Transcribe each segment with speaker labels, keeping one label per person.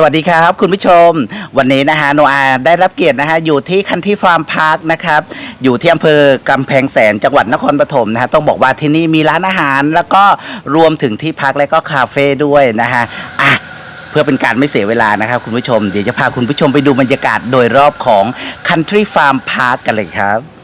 Speaker 1: สวัสดีครับคุณผู้ชม วันนี้นะฮะโนอาได้รับเกียรตินะฮะอยู่ที่คันที่ฟาร์มพาร์คนะครับอยู่ที่อำเภอกำแพงแสนจังหวัดนครปฐมนะฮะต้องบอกว่าที่นี่มีร้านอาหาร แล้วก็รวมถึงที่พักและก็คาเฟ่ด้วยนะฮะอะเพื่อเป็นการไม่เสียเวลานะครับคุณผู้ชม เดี๋ยวจะพาคุณผู้ชมไปดูบรรยากาศโดยรอบของ Country Farm Park กันเลยครับ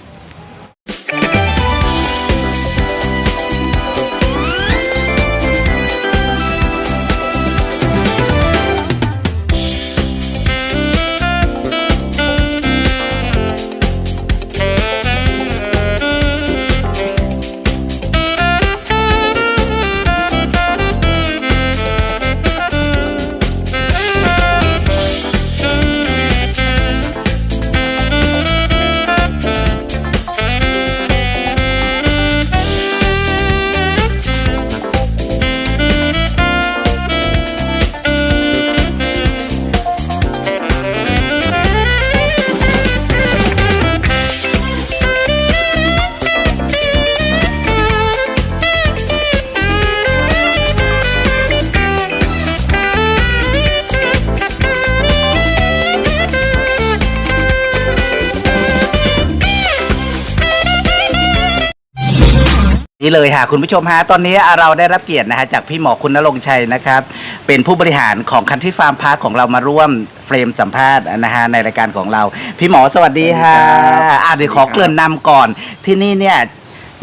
Speaker 1: เลยค่ะคุณผู้ชมฮะตอนนี้เราได้รับเกียรตินะฮะจากพี่หมอคุณณรงค์ชัยนะครับ เป็นผู้บริหารของคันที่ฟาร์มพาร์คของเรามาร่วมเฟรมสัมภาษณ์นะฮะในรายการของเรา พี่หมอสวัสดีค่ะ
Speaker 2: สวัสดีครับ
Speaker 1: อะเดี๋ยวขอเกริ่นนำก่อน ที่นี่เนี่ย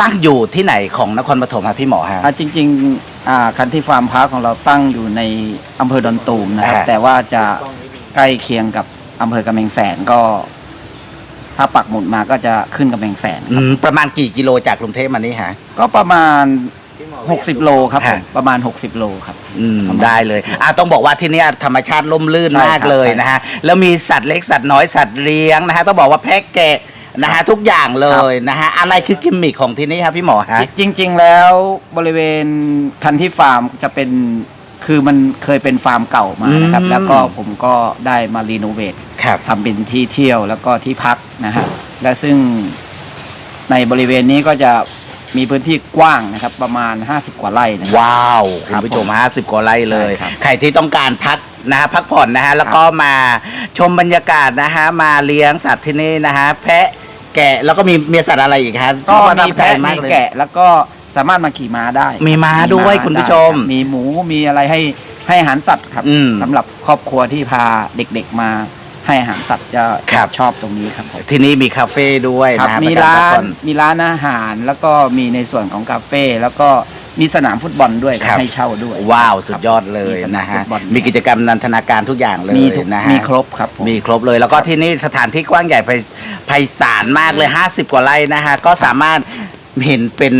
Speaker 1: ตั้งอยู่ที่ไหนของนครปฐมครับพี่หมอฮะ
Speaker 2: อ่าจริงๆอ่าคันที่ฟาร์มพาร์คของเราตั้งอยู่ในอำเภอดอนตูมนะครับ
Speaker 1: อ่า
Speaker 2: แต่ว่าจะใกล้เคียงกับอำเภอกำแพงแสนก็ ถ้าปักหมุดมาก็จะขึ้นกำแพงแสน
Speaker 1: อืมประมาณกี่กิโลจากกรุงเทพมานี่ฮะ
Speaker 2: ก็ประมาณ 60 โลครับผม
Speaker 1: ฮะ
Speaker 2: ประมาณ 60 โลครับ
Speaker 1: อืม
Speaker 2: ประมาณ
Speaker 1: ได้เลยอะต้องบอกว่าที่เนี่ยธรรมชาติล่มลื่น
Speaker 2: ใช่
Speaker 1: มาก
Speaker 2: ครับ
Speaker 1: เลย
Speaker 2: ใช่
Speaker 1: นะฮะแล้วมีสัตว์เล็กสัตว์น้อยสัตว์เลี้ยงนะฮะต้องบอกว่าแพะแกะนะฮะทุกอย่างเลยนะฮะอะไรคือกิมมิคของที่นี่ครับพี่หมอฮะ
Speaker 2: จริงๆ แล้วบริเวณคันที่ฟาร์มจะเป็น คือมันเคยเป็นฟาร์มเก่ามานะครับ
Speaker 1: อืม
Speaker 2: แล้วก็ผมก็ได้มารีโนเวท
Speaker 1: ครับ
Speaker 2: ทำเป็นที่เที่ยวแล้วก็ที่พักนะฮะและซึ่งในบริเวณนี้ก็จะมีพื้นที่กว้างนะครับประมาณ 50 กว่าไร่นะครับ
Speaker 1: ว้าว
Speaker 2: ค
Speaker 1: คุ
Speaker 2: รั
Speaker 1: ณ
Speaker 2: บ
Speaker 1: ผู้ชมห้าสิบกว่าไร่เลย
Speaker 2: ใช่ครับ
Speaker 1: ใครที่ต้องการพักนะฮะพักผ่อนนะฮะแล้วก็มาชมบรรยากาศนะฮะมาเลี้ยงสัตว์ที่นี่นะฮะแพะแกะแล้วก็มีมีสัตว์อะไรอีกฮะ
Speaker 2: ก็
Speaker 1: ประทั
Speaker 2: มี
Speaker 1: บใจ
Speaker 2: แพะ
Speaker 1: มา
Speaker 2: มี
Speaker 1: กเลย
Speaker 2: แกะแล้วก็ สามารถมาขี่ม้าได้
Speaker 1: มีม้าด้วยคุณผู้ชม
Speaker 2: ได้รับมีหมูมีอะไรให้ให้อาหารสัตว์ครับ
Speaker 1: อืม
Speaker 2: สำหรับครอบครัวที่พาเด็กๆมาให้อาหารสัตว์จะ
Speaker 1: ครับ
Speaker 2: ชอบตรงนี้ครับผม
Speaker 1: ที่นี่มีคาเฟ่ด้วย
Speaker 2: ครับ
Speaker 1: นะฮะ
Speaker 2: มี
Speaker 1: ประจำ
Speaker 2: ร้า
Speaker 1: พักผ่
Speaker 2: น
Speaker 1: อน
Speaker 2: มีร้านอาหารแล้วก็มีในส่วนของคาเฟ่แล้วก็มีสนามฟุตบอลด้วย
Speaker 1: ครับ
Speaker 2: ให้เช่าด้วย
Speaker 1: ว้าว
Speaker 2: ครับ
Speaker 1: สุดยอดเลย
Speaker 2: มีสนาม
Speaker 1: นะฮะ
Speaker 2: ฟุตบอล
Speaker 1: มีกิจกรรมนันทนาการทุกอย่างเลย
Speaker 2: มีทุก
Speaker 1: นะฮะ
Speaker 2: มีครบครับผม
Speaker 1: มีครบเลยแล้วก็ที่นี่สถานที่กว้างใหญ่ไพไพศาลมากเลย 50 กว่าไร่นะฮะก็สามารถเห็นเป็น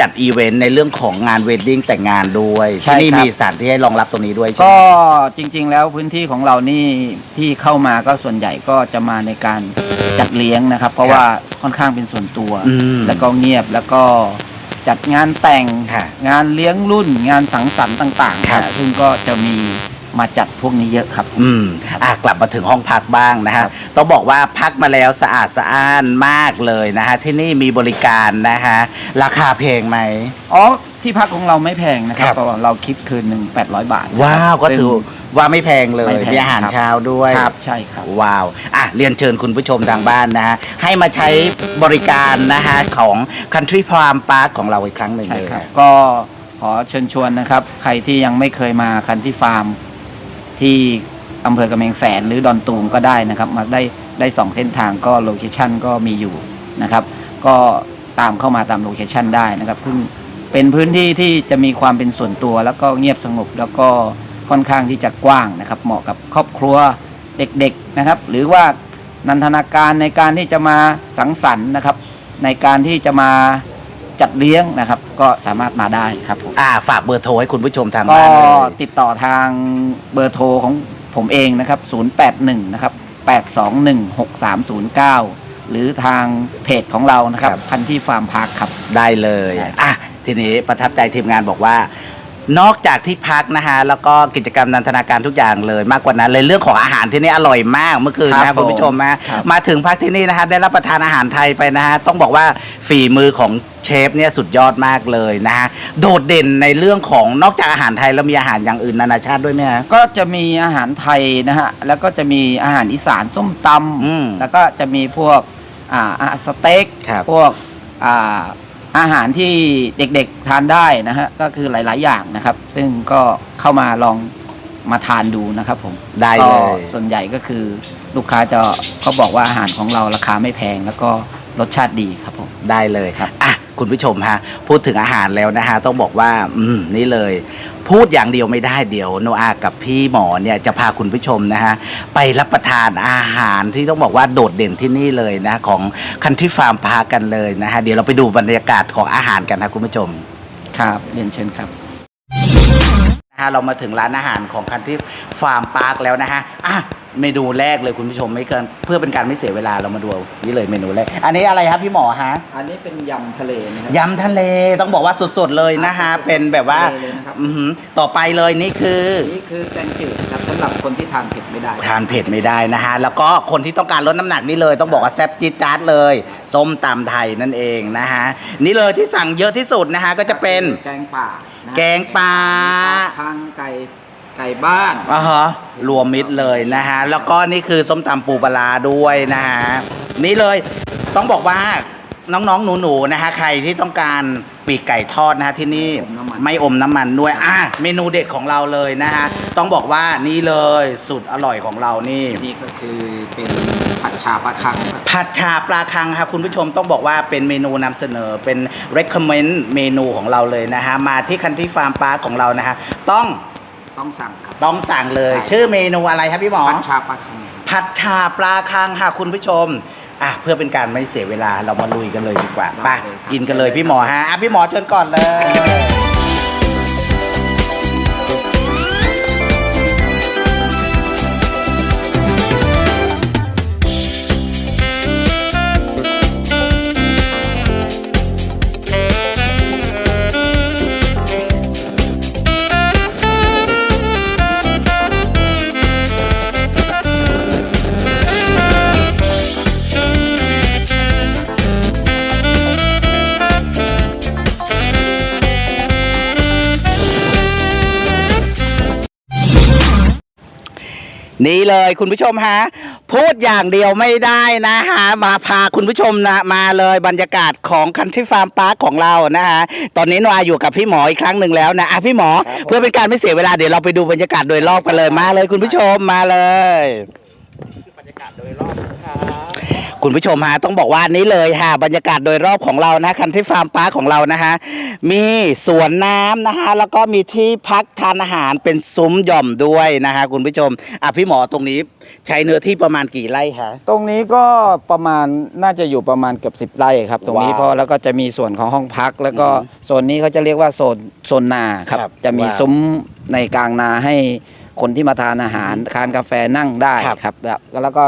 Speaker 1: จัดอีเวนต์ในเรื่องของงานเวดดิ้งแต่งงานด้วย
Speaker 2: ใช่
Speaker 1: ที่นี่
Speaker 2: ครับ
Speaker 1: มีสถานที่ให้รองรับตรงนี้ด้วยใช่
Speaker 2: ก็
Speaker 1: ไหม
Speaker 2: จริงๆ แล้วพื้นที่ของเรานี่ที่เข้ามาก็ส่วนใหญ่ก็จะมาในการจัดเลี้ยงนะครับ เพราะว่าค่อนข้างเป็นส่วนตัว
Speaker 1: อืม
Speaker 2: แล้วก็เงียบแล้วก็จัดงานแต่ง
Speaker 1: ค่ะ
Speaker 2: งานเลี้ยงรุ่น งานสังสรรค์ต่างๆ
Speaker 1: ครับ
Speaker 2: นะซึ่งก็จะมี มาจัดพวกนี้เยอะครับ
Speaker 1: อืมอะกลับมาถึงห้องพักบ้างนะ
Speaker 2: ครั
Speaker 1: ฮะ
Speaker 2: บ
Speaker 1: ต้องบอกว่าพักมาแล้วสะอาดสะอ้านมากเลยนะฮะที่นี่มีบริการนะฮะราคาเพลงไหม
Speaker 2: อ๋อที่พักของเราไม่แพงนะครับ
Speaker 1: ครับ
Speaker 2: เพราะว่าเราคิดคืนหนึ่ง800 บาทนะครับ
Speaker 1: ว้าวก็ถือ
Speaker 2: ซึ่ง
Speaker 1: ว่าไม่แพงเลย
Speaker 2: ไม่แพง
Speaker 1: มีอาหาร
Speaker 2: ครับ
Speaker 1: เช้าด้วย
Speaker 2: ครับใช่ครับ
Speaker 1: ว้าว อะ เรียนเชิญคุณผู้ชมทางบ้านนะฮะ ให้มาใช้บริการนะฮะ ของ Country Farm Park ของเราอีกครั้งหนึ่ง
Speaker 2: ใช่
Speaker 1: เลย
Speaker 2: ครับ ก็ขอเชิญชวนนะครับ ใครที่ยังไม่เคยมาคันที่ฟาร์ม ที่อำเภอกำแพงแสนหรือดอนตูมก็ได้นะครับมาได้ได้สองเส้นทางก็โลเคชันก็มีอยู่นะครับ ก็ตามเข้ามาตามโลเคชันได้นะครับซึ่งเป็นพื้นที่ที่จะมีความเป็นส่วนตัว แล้วก็เงียบสงบแล้วก็ค่อนข้างที่จะกว้างนะครับ เหมาะกับครอบครัวเด็กๆนะครับ หรือว่านันทนาการในการที่จะมาสังสรรค์นะครับ ในการที่จะมา จัดเลี้ยงนะครับ ก็สามารถมาได้ครับผม
Speaker 1: อ่าฝากเบอร์โทรให้คุณผู้ชมทาง
Speaker 2: ก็
Speaker 1: บ้านเลย
Speaker 2: ติดต่อทางเบอร์โทรของผมเองนะครับ 081 นะครับ 821 6309 หรือทางเพจของเรานะครับคันที่ฟาร์มพาร์คครับ
Speaker 1: ได้เลย
Speaker 2: ได้ครับ
Speaker 1: อะทีนี้ประทับใจทีมงานบอกว่า นอกจากที่พักนะฮะแล้วก็กิจกรรมนันทนาการทุกอย่างเลย มากกว่านั้นเลยเรื่องของอาหารที่นี่อร่อยมากเมื่อคืน
Speaker 2: ครั
Speaker 1: นะ
Speaker 2: บ
Speaker 1: คุณผู้ชมนะ
Speaker 2: ครับ
Speaker 1: มาถึงพักที่นี่นะฮะได้รับประทานอาหารไทยไปนะฮะต้องบอกว่าฝีมือของ เชเชฟเนี่ยสุดยอดมากเลยนะฮะโดดเด่นในเรื่องของนอกจากอาหารไทยแล้วมีอาหารอย่างอื่นนานาชาติด้วยไหมฮะ
Speaker 2: ก็จะมีอาหารไทยนะฮะ แล้วก็จะมีอาหารอีสานส้มต
Speaker 1: อืมำ
Speaker 2: แล้วก็จะมีพวกอ่าอาหารสเต็ก
Speaker 1: ครับ
Speaker 2: พวกอ่าอาหารที่เด็กๆทานได้นะฮะ ก็คือหลาย ๆ อย่างนะครับ ซึ่งก็เข้ามาลองมาทานดูนะครับผม
Speaker 1: ได้เลย
Speaker 2: ก็ส่วนใหญ่ก็คือลูกค้าจะเขาบอกว่าอาหารของเราราคาไม่แพงแล้วก็รสชาติดีครับผม
Speaker 1: ได้เลยครับ อะ คุณผู้ชมฮะพูดถึงอาหารแล้วนะฮะต้องบอกว่า อืมนี่เลย พูดอย่างเดียวไม่ได้เดี๋ยวโนอากับพี่หมอเนี่ยจะพาคุณผู้ชมนะฮะไปรับประทานอาหารที่ต้องบอกว่าโดดเด่นที่นี่เลยนะของคันที่ฟาร์มพากันเลยนะฮะเดี๋ยวเราไปดูบรรยากาศของอาหารกันนะคุณผู้ชม
Speaker 2: ครับเรียนเชิญครับ
Speaker 1: ฮะเรามาถึงร้านอาหารของคันที่ฟาร์มพาร์คแล้วนะฮะอะเมนูแรกเลยคุณผู้ชมไม่เกินเพื่อเป็นการไม่เสียเวลาเรามาดูนี่เลยเมนูแรกอันนี้อะไรครับพี่หมอฮะ
Speaker 2: อันนี้เป็นยำทะเลนะครับ
Speaker 1: ยำทะเลต้องบอกว่าสดๆเลยนะฮะ เป็นแบบว่า
Speaker 2: ทะเลเลยนะครับ
Speaker 1: อือหือต่อไปเลยนี่คือ
Speaker 2: นี่คือแกงจืดครับสำหรับคนที่ทานเผ็ดไม่ได้
Speaker 1: ทานเผ็ดไม่ได้นะฮะ แล้วก็คนที่ต้องการลดน้ำหนักนี่เลยต้องบอกว่าแซ่บจี๊ดจ๊าดเลย ส้มตำไทยนั่นเองนะฮะ นี่เลยที่สั่งเยอะที่สุดนะฮะ ก็จะเป็น
Speaker 2: แกงป่า นะ
Speaker 1: แกงปลา
Speaker 2: ทางไก่ไก่บ้าน
Speaker 1: อ่าฮะรวมมิตรเลยนะฮะ แล้วก็นี่คือส้มตำปูปลาร้าด้วยนะฮะ นี่เลยต้องบอกว่าน้องๆหนูๆนะฮะ ใครที่ต้องการ ปีกไก่ทอดนะฮะที่นี่
Speaker 2: อมน้ำมัน
Speaker 1: ไม่อมน้ำมันด้วยอะเมนูเด็ดของเราเลยนะฮะต้องบอกว่านี่เลยสุดอร่อยของเรานี่
Speaker 2: นี่ก็คือเป็นผัดชาปลาคังครับ
Speaker 1: ผัดชาปลาคังค่ะคุณผู้ชมต้องบอกว่าเป็นเมนูนำเสนอเป็น recommend เมนูของเราเลยนะฮะมาที่คันที่ฟาร์มปลาของเรานะฮะต้อง
Speaker 2: ต้องสั่งครับ
Speaker 1: ต้องสั่งเลย
Speaker 2: ใช่
Speaker 1: ชื่อเมนูอะไรครับพี่หมอ
Speaker 2: ผัดชาปลาคังครับ
Speaker 1: ผัดชาปลาคังค่ะคุณผู้ชม อะเพื่อเป็นการไม่เสียเวลาเรามาลุยกันเลยดีกว่าไปกินกันเลยพี่หมอฮะอะพี่หมอเชิญก่อนเลย นี่เลยคุณผู้ชมฮะพูดอย่างเดียวไม่ได้นะฮะมาพาคุณผู้ชมนะมาเลยบรรยากาศของคันทรีฟาร์มพาร์คของเรานะฮะตอนนี้นวาอยู่กับพี่หมออีกครั้งหนึ่งแล้วนะอะพี่หมอเพื่อเป็นการไม่เสียเวลาเดี๋ยวเราไปดูบรรยากาศโดยรอบกันเลยมาเลยคุณผู้ชมมาเลยคุ ณผู้ชมฮะต้องบอกว่านี้เลยค่ะบรรยากาศโดยรอบของเรานะคันที่ฟาร์มปาร์คของเรานะฮะมีสวนน้ำนะฮะแล้วก็มีที่พักทานอาหารเป็นซุ้มหย่อมด้วยนะฮะคุณผู้ชมอะพี่หมอตรงนี้ใช้เนื้อที่ประมาณกี่ไร่คะ
Speaker 2: ตรงนี้ก็ประมาณน่าจะอยู่ประมาณเกือบสิบไร่ครับ ตรงนี้
Speaker 1: ว้าว
Speaker 2: เพราะแล้วก็จะมีส่วนของห้องพัก แล้วก็
Speaker 1: อืม
Speaker 2: โซนนี้เขาจะเรียกว่าโซนโซนนาครับ
Speaker 1: ครับ
Speaker 2: จะมี
Speaker 1: ว้าว
Speaker 2: ซุ้มในกลางนาให้คนที่มาทานอาหารทานกาแฟนั่งได้
Speaker 1: ครับ
Speaker 2: ครับแล้วแล้วก็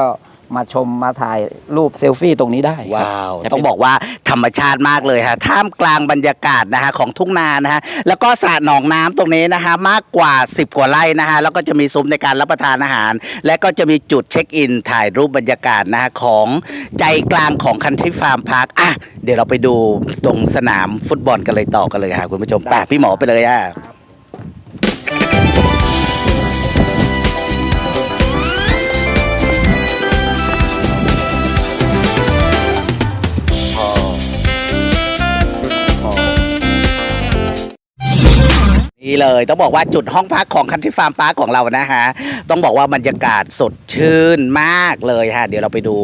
Speaker 2: มาชมมาถ่ายรูปเซลฟี่ตรงนี้ได้ครับ
Speaker 1: ว้าว
Speaker 2: จะเป็น
Speaker 1: ต้องบอกว่าธรรมชาติมากเลยฮะท่ามกลางบรรยากาศนะฮะของทุ่งนานะฮะแล้วก็สระหนองน้ำตรงนี้นะฮะมากกว่า 10 กว่าไร่นะฮะแล้วก็จะมีซุ้มในการรับประทานอาหาร และก็จะมีจุดเช็คอิน ถ่ายรูปบรรยากาศนะฮะของใจกลางของคันทรีฟาร์มพาร์คอะเดี๋ยวเราไปดูตรงสนามฟุตบอลกันเลยต่อกันเลยค่ะคุณผู้ชมไป่ะพี่หมอไปเลยอะ นี่เลยต้องบอกว่าจุดห้องพักของคันที่ฟาร์มพาร์คของเรานะฮะต้องบอกว่าบรรยากาศสดชื่นมากเลยฮะเดี๋ยวเราไปดู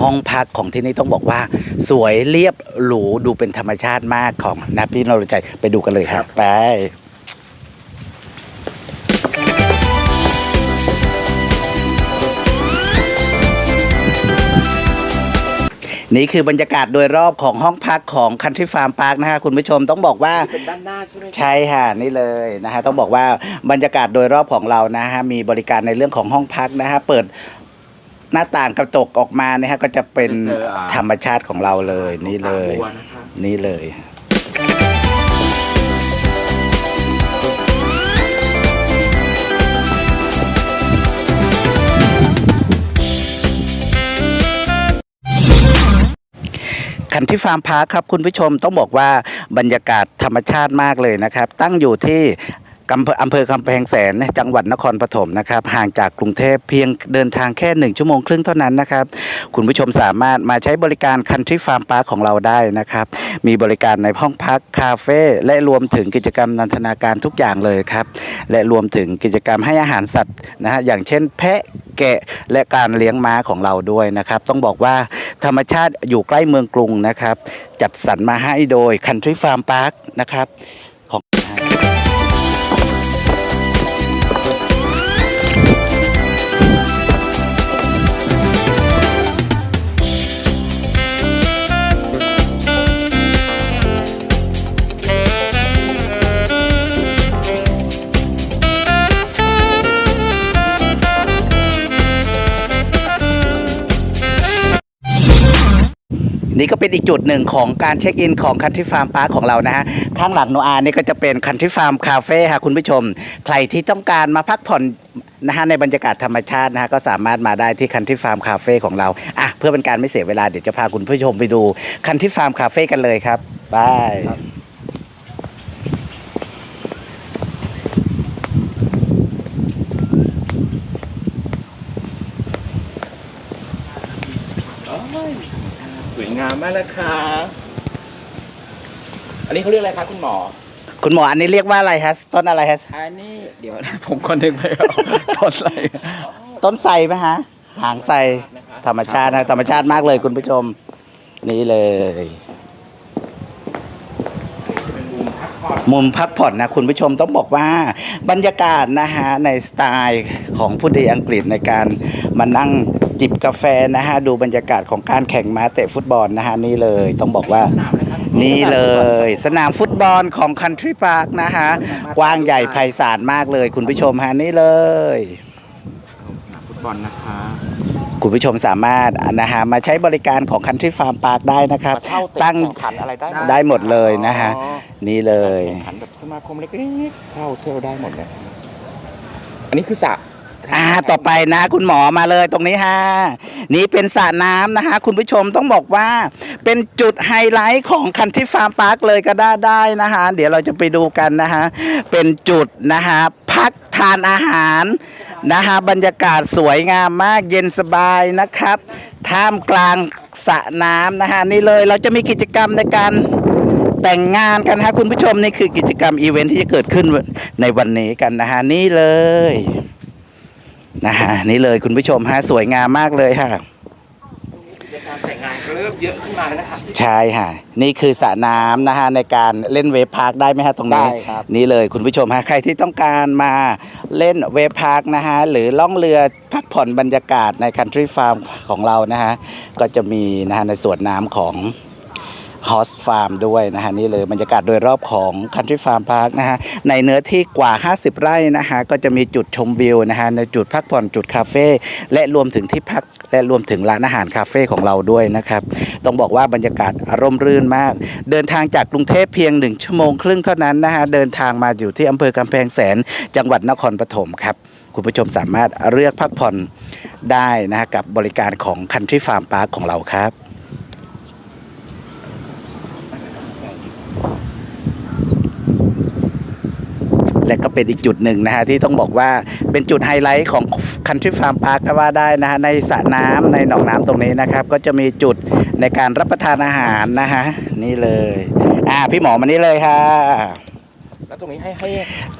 Speaker 1: ห้องพักของที่นี่ต้องบอกว่า สวยเรียบหรูดูเป็นธรรมชาติมากของนะพี่นรใจไปดูกันเลยครับไป นี่คือบรรยากาศโดยรอบของห้องพักของคันทรีฟาร์มพาร์คนะฮะคุณผู้ชมต้องบอกว่า
Speaker 2: เป็นด้านหน้าใช่ไหม
Speaker 1: ใช่ค่ะนี่เลยนะฮะต้องบอกว่าบรรยากาศโดยรอบของเรานะฮะมีบริการในเรื่องของห้องพักนะฮะเปิดหน้าต่างกระจกออกมาเนี่ยฮะก็จะเป็นธรรมชาติของเราเลยนี่เลย นี่เลย คันที่ฟาร์มพาร์คครับคุณผู้ชมต้องบอกว่าบรรยากาศธรรมชาติมากเลยนะครับ ตั้งอยู่ที่ อำเภออำแพงแสนจังหวัดนครปฐมนะครับห่างจากกรุงเทพเพียงเดินทางแค่ 1 ชั่วโมงครึ่งเท่านั้นนะครับ คุณผู้ชมสามารถมาใช้บริการคันที่ฟาร์มพาร์คของเราได้นะครับ มีบริการในห้องพักคาเฟ่และรวมถึงกิจกรรมนันทนาการทุกอย่างเลยครับ และรวมถึงกิจกรรมให้อาหารสัตว์นะฮะอย่างเช่น แพะแกะและการเลี้ยงม้าของเราด้วยนะครับ ต้องบอกว่าธรรมชาติอยู่ใกล้เมืองกรุงนะครับ จัดสรรมาให้โดย Country Farm Park นะครับ นี่ก็เป็นอีกจุดหนึ่งของการเช็คอินของคันทิฟาร์มพาร์คของเรานะฮะข้างหลังโนอานี่ก็จะเป็นคันทิฟาร์มคาเฟ่ค่ะคุณผู้ชม ใครที่ต้องการมาพักผ่อนนะฮะในบรรยากาศธรรมชาตินะฮะก็สามารถมาได้ที่คันทิฟาร์มคาเฟ่ของเราอะเพื่อเป็นการไม่เสียเวลาเดี๋ยวจะพาคุณผู้ชมไปดูคันทิฟาร์มคาเฟ่กันเลยครับบาย
Speaker 3: สวยงามมาก นะคะ อันนี้เขาเรียกอะไรคะคุณหมอ
Speaker 1: คุณหมออันนี้เรียกว่าอะไรฮะต้นอะไรฮะ
Speaker 2: อันนี้เดี๋ยวนะผมคนนึกไม่ออกต้นอะไร
Speaker 1: ต้นไทรไหมฮะหางไทรธรรมชาตินะธรรมชาติมากเลยคุณผู้ชม นี่เลย
Speaker 3: เป็นมุมพักผ่อน
Speaker 1: มุมพักผ่อนนะ คุณผู้ชมต้องบอกว่าบรรยากาศนะฮะในสไตล์ของผู้ดีอังกฤษในการมานั่ง จิบกาแฟนะฮะ ดูบรรยากาศของการแข่งม้าเตะฟุตบอลนะฮะ นี่เลยต้องบอกว่า
Speaker 3: สนามนะครับ
Speaker 1: นี่เลย สนามฟุตบอลของ Country Park นะฮะ กว้างใหญ่ไพศาลมากเลยคุณผู้ชมฮะ นี่เลย
Speaker 3: สนามฟุตบอลนะคะ
Speaker 1: คุณผู้ชมสามารถนะฮะมาใช้บริการของ Country Farm Park ได้นะครับ
Speaker 3: มาเช่าเตะ
Speaker 1: ตั้ง
Speaker 3: แข่งขันอะไรได้หมด
Speaker 1: ได้หมดเลยนะฮะ
Speaker 3: อ๋อ
Speaker 1: นี่เลย
Speaker 3: แข่งขันแบบสมาคมเล็กๆเช่าเช่าได้หมดเลย อันนี้คือสระ
Speaker 1: อ่าต่อไปนะ คุณหมอมาเลยตรงนี้ฮะนี่เป็นสระน้ำนะฮะคุณผู้ชมต้องบอกว่า เป็นจุดไฮไลท์ของคันที่ฟาร์มพาร์คเลยก็ได้ได้นะฮะเดี๋ยวเราจะไปดูกันนะฮะเป็นจุดนะฮะพักทานอาหารนะฮะบรรยากาศสวยงามมากเย็นสบายนะครับ ท่ามกลางสระน้ำนะฮะนี่เลยเราจะมีกิจกรรมในการแต่งงานกันฮะคุณผู้ชมนี่คือกิจกรรมอีเวนท์ที่จะเกิดขึ้นในวันนี้กันนะฮะนี่เลย นะฮะนี่เลยคุณผู้ชมฮะสวยงามมากเลยค่ะ
Speaker 3: ในการแต่งงานก็เริ่มเยอะขึ้นมาแล้วนะคะ
Speaker 1: ใช่ค่ะ นี่คือสระน้ำนะฮะในการเล่นเวฟพาร์คได้ไหมฮะตรงนี้
Speaker 2: ได้ครับ
Speaker 1: นี่เลยคุณผู้ชมฮะใครที่ต้องการมาเล่นเวฟพาร์คนะฮะหรือล่องเรือพักผ่อนบรรยากาศในคันทรีฟาร์มของเรานะฮะก็จะมีนะฮะในสวนน้ำของ ฮอสฟาร์มด้วยนะฮะนี่เลยบรรยากาศโดยรอบของ Country Farm Park นะฮะในเนื้อที่กว่า 50 ไร่นะฮะก็จะมีจุดชมวิวนะฮะในจุดพักผ่อนจุดคาเฟ่และรวมถึงที่พักและรวมถึงร้านอาหารคาเฟ่ของเราด้วยนะครับต้องบอกว่าบรรยากาศอารมณ์รื่นมาก เดินทางจากกรุงเทพเพียง 1 ชั่วโมงครึ่งเท่านั้นนะฮะเดินทางมาอยู่ที่อำเภอกำแพงแสนจังหวัดนครปฐมครับคุณผู้ชมสามารถเลือกพักผ่อนได้นะฮะกับบริการของ Country Farm Park ของเราครับ และก็เป็นอีกจุดหนึ่งนะฮะที่ต้องบอกว่าเป็นจุดไฮไลท์ของ Country Farm Park ก็ว่าได้นะฮะในสระน้ำในหนองน้ำตรงนี้นะครับ ก็จะมีจุดในการรับประทานอาหารนะฮะนี่เลยอ่าพี่หมอมานี่เลยค่ะ
Speaker 3: แล้วตรงนี้ให้ให้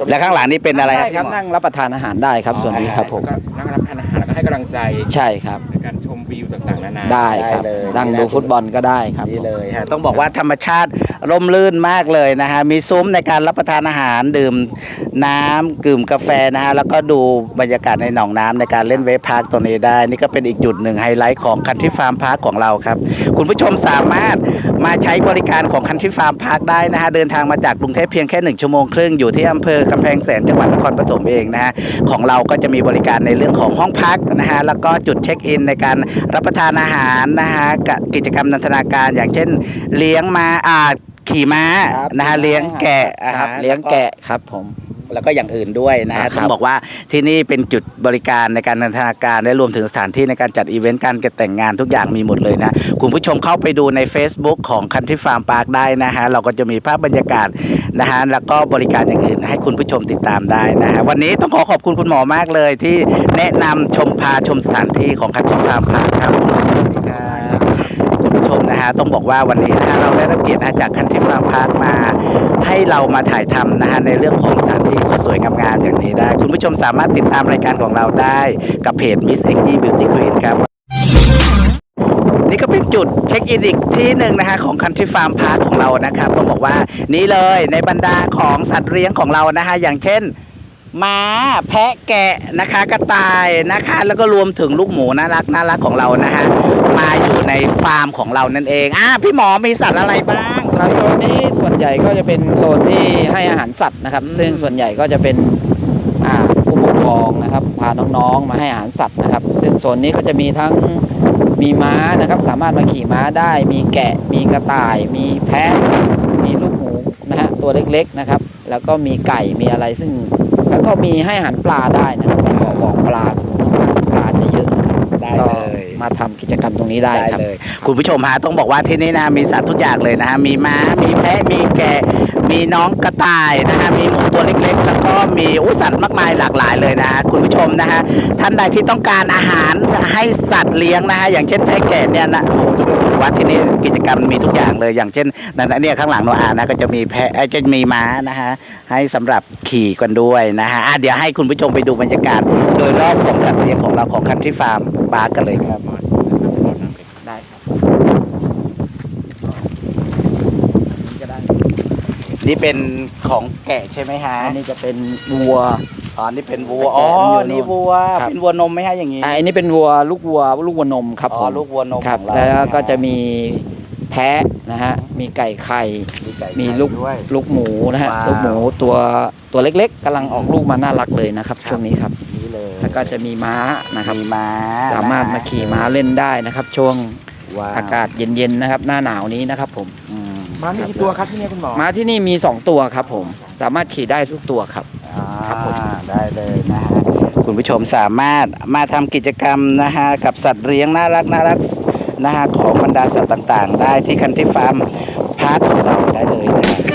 Speaker 1: และข้างหลังนี่เป็นอะไร
Speaker 2: ได้
Speaker 1: ค
Speaker 2: ค
Speaker 1: รั
Speaker 2: รั
Speaker 1: บบพี่หมอ
Speaker 2: นั่งรับประทานอาหารได้ครับส่วนนี้ครับผม
Speaker 3: แล้วก็นั่งรับทานอาหารแล้วก็ให้กำลังใจ
Speaker 2: ใช่ครับ
Speaker 3: ในการชม วิวต่างๆนานา
Speaker 2: ได้ครับ
Speaker 1: ได้เลย
Speaker 2: นั่งดูฟุตบอลก็ได้ครับ
Speaker 1: นี่เลยฮะต้องบอกว่าธรรมชาติร่มรื่นมากเลยนะฮะมีซุ้มในการรับประทานอาหารดื่มน้ำดื่มกาแฟนะฮะแล้วก็ดูบรรยากาศในหนองน้ำในการเล่นเวฟพาร์คตรงนี้ได้ นี่ก็เป็นอีกจุดหนึ่งไฮไลท์ของคันทรีฟาร์มพาร์คของเราครับ คุณผู้ชมสามารถมาใช้บริการของคันทรีฟาร์มพาร์คได้นะฮะเดินทางมาจากกรุงเทพเพียงแค่ 1 ชั่วโมงครึ่งอยู่ที่อำเภอกำแพงแสนจังหวัดนครปฐมเองนะฮะของเราก็จะมีบริการในเรื่องของห้องพักนะฮะแล้วก็จุดเช็คอินในการรับประทานอาหารนะฮะกับกิจกรรมนันทนาการอย่างเช่น เลี้ยงม้าอ่าขี่ม้า
Speaker 2: ครับ
Speaker 1: นะฮะเลี้ยงแกะอ่า
Speaker 2: ครับ
Speaker 1: ฮะ
Speaker 2: เลี้ยงแกะครับผม
Speaker 1: โแล้วก็อย่างอื่นด้วยนะ
Speaker 2: ครั
Speaker 1: ฮะ
Speaker 2: บ
Speaker 1: ต้องบอกว่าที่นี่เป็นจุดบริการในการนันทนาการและรวมถึงสถานที่ในการจัดอีเวนต์การแต่งงานทุกอย่างมีหมดเลยนะคุณผู้ชมเข้าไปดูใน Facebook ของ Country Farm Park ได้นะฮะเราก็จะมีภาพบรรยากาศนะฮะแล้วก็บริการอย่างอื่นให้คุณผู้ชมติดตามได้นะฮะวันนี้ต้องขอขอบคุณคุณหมอมากเลย ที่แนะนำชมพาชมสถานที่ของ Country Farm Park ครับสวัสดีครับคุณผู้ชมนะ ฮะต้องบอกว่าวันนี้นะฮะเราได้รับเกียรติจาก Country Farm Park มาให้เรามาถ่ายทำนะฮะในเรื่องของสถานที่สวยๆงามๆอย่างนี้ได้ คุณผู้ชมสามารถติดตามรายการของเราได้กับเพจ Miss Angie Beauty Queen ครับ นี่ก็เป็นจุดเช็คอินอีกที่หนึ่งนะฮะของ Country Farm Park ของเรานะครับต้องบอกว่านี่เลยในบรรดาของสัตว์เลี้ยงของเรานะฮะอย่างเช่น ม้าแพะแกะนะคะ กระต่ายนะคะ แล้วก็รวมถึงลูกหมูน่ารักน่ารักของเรานะฮะมาอยู่ในฟาร์มของเรานั่นเองอะพี่หมอมีสัตว์อะไรบ้าง
Speaker 2: อ่าโซนนี้ส่วนใหญ่ก็จะเป็นโซนที่ให้อาหารสัตว์นะครับ
Speaker 1: อืม
Speaker 2: ซึ่งส่วนใหญ่ก็จะเป็นอ่าผู้ปกครองนะครับพาน้องๆมาให้อาหารสัตว์นะครับ ซึ่งโซนนี้ก็จะมีทั้งมีม้านะครับ สามารถมาขี่ม้าได้ มีแกะ มีกระต่าย มีแพะ มีลูกหมูนะฮะตัวเล็กๆนะครับ แล้วก็มีไก่มีอะไรซึ่ง แล้วก็มีให้อาหารปลาได้นะครับในบ่อบ่อปลาปลาจะเยอะนะครับ
Speaker 1: ได้
Speaker 2: ก็
Speaker 1: เลย
Speaker 2: มาทำกิจกรรมตรงนี้ได้ครับ
Speaker 1: เลย คุณผู้ชมฮะต้องบอกว่าที่นี่นะมีสัตว์ทุกอย่างเลยนะฮะมีม้ามีแพะมีแกะ มีน้องกระต่ายนะฮะมีหมูตัวเล็กๆ แล้วก็มีอู้สัตว์มากมายหลากหลายเลยนะฮะคุณผู้ชมนะฮะท่านใดที่ต้องการอาหารให้สัตว์เลี้ยงนะฮะอย่างเช่นแพะแกะเนี่ยนะโอ้โหจะบอกว่าที่นี่กิจกรรมมีทุกอย่างเลย อย่างเช่นนั่นนะเนี่ยข้างหลังโนอานะก็จะมีแพะจะมีม้านะฮะให้สำหรับขี่กันด้วยนะฮะเดี๋ยวให้คุณผู้ชมไปดูบรรยากาศ โดยรอบของสัตว์เลี้ยงของเราของคันทรีฟาร์มบาร์กันเลยครับ
Speaker 2: ได้ครับนี่ก็ได้
Speaker 1: นี่เป็นของแกะใช่ไหมฮะ
Speaker 2: อันนี้จะเป็นวัว
Speaker 1: อ๋อนี่เป็นวัว
Speaker 2: แกะ
Speaker 1: อ๋อ
Speaker 2: เป็นวัวนม
Speaker 1: นี่วัว
Speaker 2: ครับ
Speaker 1: เป็นวัวนมไหมฮะอย่างนี้
Speaker 2: อ่าอันนี้เป็นวัวลูกวัวลูกวัวนมครับ
Speaker 1: อ๋
Speaker 2: ผ
Speaker 1: อ
Speaker 2: ม
Speaker 1: ลูกวัวนม
Speaker 2: ครับ
Speaker 1: ของเรา
Speaker 2: แล้วก็
Speaker 1: นฮ
Speaker 2: จะมีแพะนะฮะมีไก่ไข่
Speaker 1: มีไก่
Speaker 2: มีลูก
Speaker 1: ด้วย
Speaker 2: ลูกหมูนะฮะ
Speaker 1: ว้าว
Speaker 2: ลูกหมูตัวตัวเล็กๆกำลังออกลูกมาน่ารักเลยนะครับ ช่วงนี้ครับ
Speaker 1: นี่เลย
Speaker 2: แล้วก็จะมีม้านะครับ
Speaker 1: มีม้า
Speaker 2: สามารถมาขี่ม้าเล่นได้นะครับ ช่วง
Speaker 1: ว้ว
Speaker 2: อากาศเย็นๆนะครับ หน้าหนาวนี้นะครับผม
Speaker 1: อืม
Speaker 3: มามีกี่ตัวครับที่นี่คุณหมอ
Speaker 2: ม้าที่นี่มี 2 ตัวครับผม สามารถขี่ได้ทุกตัวครับ
Speaker 1: อ่า
Speaker 2: ครับผม
Speaker 1: ได้เลยนะฮะคุณผู้ชมสามารถมาทำกิจกรรมนะฮะกับสัตว์เลี้ยงน่ารักน่ารักนะฮะของบรรดาสัตว์ต่างๆ ได้ที่คันที่ฟาร์มพาร์คของเราได้เลยนะฮะ